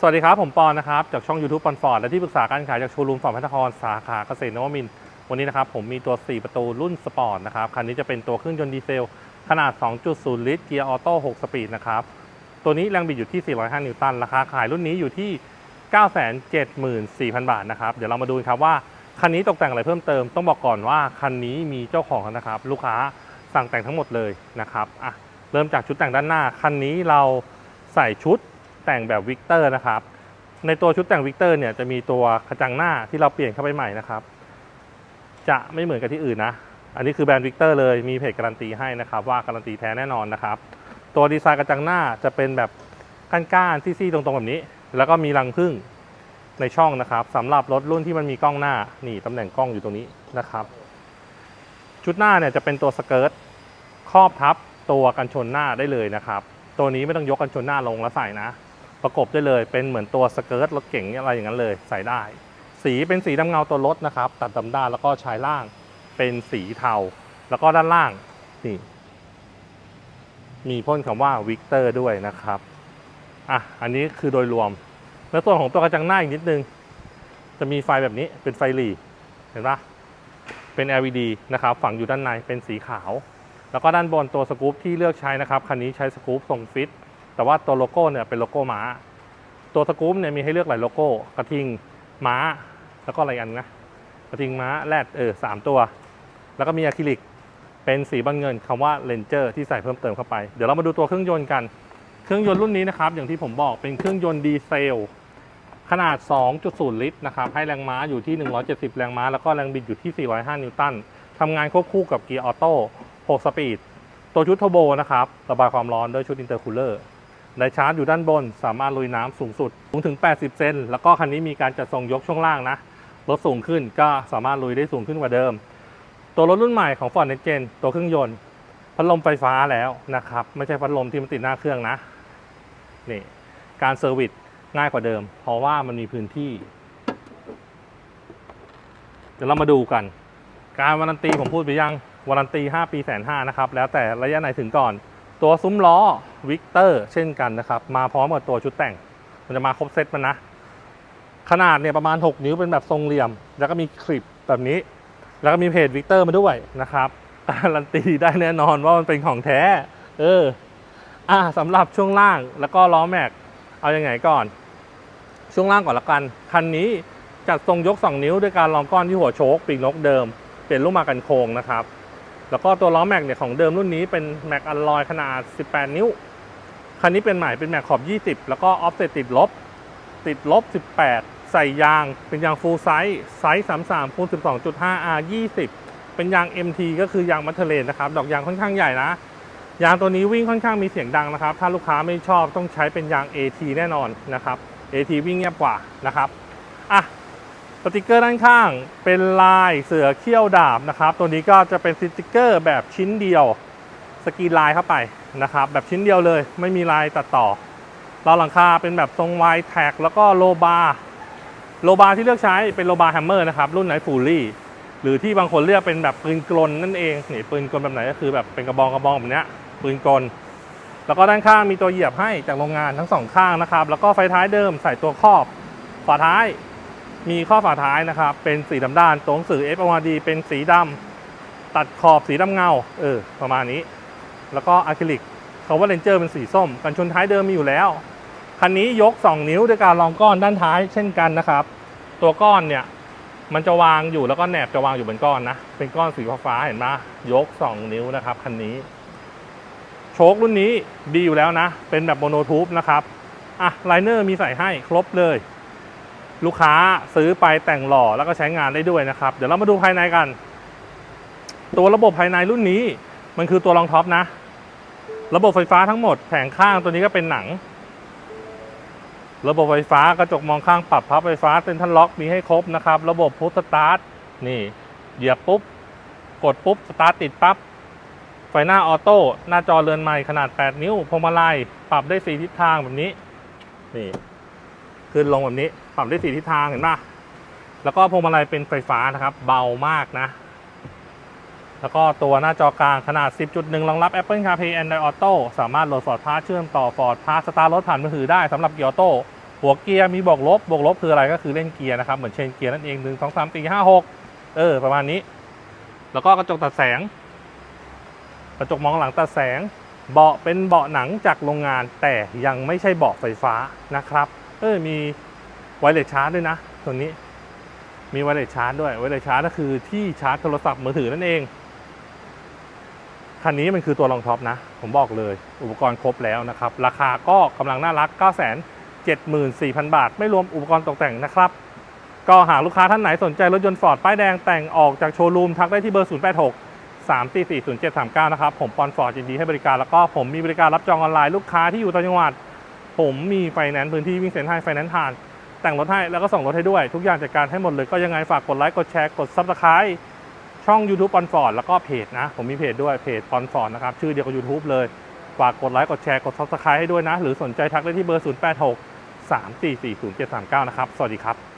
สวัสดีครับ ผมปอนนะครับ จากช่อง YouTube ปอนฟอร์ดและที่ปรึกษาการขายจากโชว์รูมฟอร์ดพัฒนครสาขาเกษตรนวมินทร์วันนี้นะครับผมมีตัว 4 ประตูรุ่นสปอร์ตนะครับ คันนี้จะเป็นตัวเครื่องยนต์ดีเซล ขนาด 2.0 ลิตรเกียร์ออโต้ 6 สปีดนะครับ ตัวนี้แรงบิดอยู่ที่ 405 นิวตัน ราคาขายรุ่นนี้อยู่ที่ 974,000 บาทนะครับ เดี๋ยวเรามาดูครับว่า คันนี้ตกแต่งอะไรเพิ่มเติม ต้องบอกก่อนว่าคันนี้มีเจ้าของนะครับ ลูกค้าสั่งแต่งทั้งหมดเลยนะครับอะเริ่มจากชุดแต่งด้านหน้า คันนี้เราใส่ชุด แต่งแบบวิกเตอร์นะครับ ในตัวชุดแต่งวิกเตอร์เนี่ยจะมีตัวกระจังหน้าที่เราเปลี่ยนเข้าไปใหม่นะครับ จะไม่เหมือนกับที่อื่นนะ อันนี้คือแบรนด์วิกเตอร์เลยมีเพจการันตีให้นะครับ ว่าการันตีแท้แน่นอนนะครับ ตัวดีไซน์กระจังหน้าจะเป็นแบบก้านๆซี่ๆตรงๆแบบนี้ แล้วก็มีรังผึ้งในช่องนะครับสำหรับรถรุ่นที่มันมีกล้องหน้านี่ตำแหน่งกล้องอยู่ตรงนี้นะครับ ชุดหน้าเนี่ยจะเป็นตัวสเกิร์ตครอบทับตัวกันชนหน้าได้เลยนะครับ ตัวนี้ไม่ต้องยกกันชนหน้าลงแล้วใส่นะ ประกบได้เลยเป็นเหมือนตัวสเกิร์ตรถเก๋งอะไรอย่างนั้นเลยใส่ได้ สีเป็นสีดำเงาตัวรถนะครับ ตัดดำด้านแล้วก็ชายล่างเป็นสีเทา แล้วก็ด้านล่างนี่มีพ่นคำว่าวิกเตอร์ด้วยนะครับอะอันนี้คือโดยรวมแล้วส่วนของตัวกระจังหน้าอีกนิดนึง จะมีไฟแบบนี้เป็นไฟหลีเห็นปะเป็น LED นะครับฝังอยู่ด้านในเป็นสีขาว แล้วก็ด้านบนตัวสกู๊ปที่เลือกใช้นะครับคันนี้ใช้สกู๊ปทรงฟิต แต่ว่าตัวโลโก้เนี่ยเป็นโลโก้ม้า ตัวสกู๊ปเนี่ยมีให้เลือกหลายโลโก้ กระทิงม้า แล้วก็อะไรอันนะ กระทิงม้าแรดเออสามตัว แล้วก็มีอะคริลิก เป็นสีบอลเงินคำว่าเลนเจอร์ที่ใส่เพิ่มเติมเข้าไป เดี๋ยวเรามาดูตัวเครื่องยนต์กัน เครื่องยนต์รุ่นนี้นะครับ อย่างที่ผมบอกเป็นเครื่องยนต์ดีเซลขนาด 2.0 ลิตรนะครับให้แรงม้าอยู่ที่ 170 แรงม้า แล้วก็แรงบิดอยู่ที่ 405 นิวตันทำงานควบคู่กับเกียร์ออโต้ 6 สปีด ตัวชุดเทอร์โบนะครับ ระบายความร้อนด้วยชุดอินเตอร์คูลเลอร์ ไดชาร์จอยู่ด้านบน สามารถลุยน้ำสูงสุดสูงถึง 80 เซนแล้วก็คันนี้มีการจัดทรงยกช่วงล่างนะรถสูงขึ้นก็สามารถลุยได้สูงขึ้นกว่าเดิม ตัวรถรุ่นใหม่ของ Ford Next Gen ตัวเครื่องยนต์พัดลมไฟฟ้าแล้วนะครับ ไม่ใช่พัดลมที่มันติดหน้าเครื่องนะนี่การเซอร์วิสง่ายกว่าเดิม เพราะว่ามันมีพื้นที่ เดี๋ยวเรามาดูกัน การวารันตีผมพูดไปยังวารันตี 5 ปีแสนห้านะครับ แล้วแต่ระยะไหนถึงก่อน ตัวซุ้มล้อวิกเตอร์เช่นกันนะครับ มาพร้อมกับตัวชุดแต่ง มันจะมาครบเซตมันนะ ขนาดเนี่ยประมาณ 6 นิ้วเป็นแบบทรงเหลี่ยม แล้วก็มีคลิปแบบนี้ แล้วก็มีเพจวิกเตอร์มาด้วยนะครับการันตีได้แน่นอนว่ามันเป็นของแท้ เออ อะสำหรับช่วงล่างแล้วก็ล้อแม็ก เอาอยัางไงก่อน ช่วงล่างก่อนละกัน คันนี้จัดทรงยก 2 นิ้วด้วยการรองก้อนที่หัวโชคปีกนกเดิม เปลี่ยนลูกมากันโค้งนะครับ แล้วก็ตัวล้อแม็กเนี่ยของเดิมรุ่นนี้เป็นแม็กอลลอยขนาด 18 นิ้ว คันนี้เป็นใหม่เป็นแม็กขอบ 20 แล้วก็ออฟเซตติดลบ ติดลบ 18 ใส่ยาง เป็นยางฟูลไซส์ไซส์33คูณ12.5 R 20 เป็นยาง MT ก็คือยางมัทเทเลนนะครับ ดอกยางค่อนข้างใหญ่นะ ยางตัวนี้วิ่งค่อนข้างมีเสียงดังนะครับ ถ้าลูกค้าไม่ชอบต้องใช้เป็นยาง AT แน่นอนนะครับ AT วิ่งเงียบกว่านะครับ อะ ติกเกอร์ด้านข้างเป็นลายเสือเขี้ยวดาบนะครับ ตัวนี้ก็จะเป็นสติกเกอร์แบบชิ้นเดียว สกีลายเข้าไปนะครับ แบบชิ้นเดียวเลย ไม่มีลายตัดต่อราหลังคาเป็นแบบทรงไวแท็กแล้วก็โลบาโลบาที่เลือกใช้เป็นโลบาแฮมเมอร์นะครับ รุ่นไหนฟูลี่หรือที่บางคนเรียกเป็นแบบปืนกลนั่นเองนี่ปืนกลแบบไหนก็คือแบบเป็นกระบองกระบองแบบเนี้ยปืนกล แล้วก็ด้านข้างมีตัวเหยียบให้จากโรงงานทั้งสองข้างนะครับ แล้วก็ไฟท้ายเดิมใส่ตัวครอบฝาท้าย มีข้อฝาท้ายนะครับ เป็นสีดำด้านตัวหนังสือ F O R D เป็นสีดำตัดขอบสีดำเงา เออ ประมาณนี้ แล้วก็อะคริลิกเขาว่าเลนเจอร์เป็นสีส้ม กันชนท้ายเดิมมีอยู่แล้ว คันนี้ยก 2 นิ้วด้วยการรองก้อนด้านท้ายเช่นกันนะครับ ตัวก้อนเนี่ย มันจะวางอยู่แล้วก็แหนบจะวางอยู่บนก้อนนะ เป็นก้อนสีฟ้าเห็นไหมยก 2 นิ้วนะครับคันนี้ โชครุ่นนี้ดีอยู่แล้วนะ เป็นแบบโมโนทูบนะครับ อะไลเนอร์มีใส่ให้ครบเลย ลูกค้าซื้อไปแต่งหล่อแล้วก็ใช้งานได้ด้วยนะครับ เดี๋ยวเรามาดูภายในกัน ตัวระบบภายในรุ่นนี้มันคือตัวรองท็อปนะ ระบบไฟฟ้าทั้งหมดแผงข้างตัวนี้ก็เป็นหนัง ระบบไฟฟ้ากระจกมองข้างปรับพับไฟฟ้าเซ็นทรัลล็อกมีให้ครบนะครับ ระบบพุทสตาร์ทนี่เหยียบปุ๊บ กดปุ๊บสตาร์ทติดปั๊บไฟหน้าออโต้หน้าจอเรือนใหม่ขนาด 8 นิ้วพวงมาลัยปรับได้ 4 ทิศทางแบบนี้ นี่ ขึ้นลงแบบนี้ ปรับได้4ทิศทางเห็นปะแล้วก็พวงมาลัยเป็นไฟฟ้านะครับ เบามากนะ แล้วก็ตัวหน้าจอกลางขนาด 10.1 รองรับ Apple CarPlay Android Auto สามารถโหลด Ford Pass เชื่อมต่อ Ford Pass สตาร์รถผ่านมือถือได้สำหรับเกียร์ออโต้หัวเกียร์มีบวกลบบวกลบคืออะไรก็คือเล่นเกียร์นะครับเหมือนเชนเกียร์นั่นเองหนึ่งสองสามสี่ห้าหกเออประมาณนี้ แล้วก็กระจกตัดแสง กระจกมองหลังตัดแสง เบาะเป็นเบาะหนังจากโรงงานแต่ยังไม่ใช่เบาะไฟฟ้านะครับ เออมี ไวเลสชาร์จด้วยนะ ตัวนี้มีไวเลสชาร์จด้วยไวเลสชาร์จก็คือที่ชาร์จโทรศัพท์มือถือนั่นเอง คันนี้มันคือตัวรองท็อปนะ ผมบอกเลย อุปกรณ์ครบแล้วนะครับ ราคาก็กำลังน่ารัก 9 7 4 0 0 0 บาท ไม่รวมอุปกรณ์ตกแต่งนะครับ ก็หากลูกค้าท่านไหนสนใจรถยนต์ฟอร์ดป้ายแดงแต่งออกจากโชว์รูมทักได้ที่เบอร์ 086 3 4 4 0 7 3 9 นะครับ ผมปอนฟอร์ดยินดีให้บริการ แล้วก็ผมมีบริการรับจองออนไลน์ลูกค้าที่อยู่ต่างจังหวัด ผมมีไฟแนนซ์พื้นที่วิ่งเซ็นให้ไฟแนนซ์ผ่าน แต่งรถให้แล้วก็ส่งรถให้ด้วย ทุกอย่างจัดการให้หมดเลยก็ยังไงฝากกดไลค์กดแชร์กดซับสไคร b ์ช่อง YouTube ปอนฟอร์ดแล้วก็เพจนะ ผมมีเพจด้วยเพจปอนฟอร์ดนะครับ ชื่อเดียวกับ YouTube เลย ฝากกดไลค์กดแชร์กดซับสไคร b ์ให้ด้วยนะ หรือสนใจทักได้ที่เบอร์ 086 344 0739 นะครับ สวัสดีครับ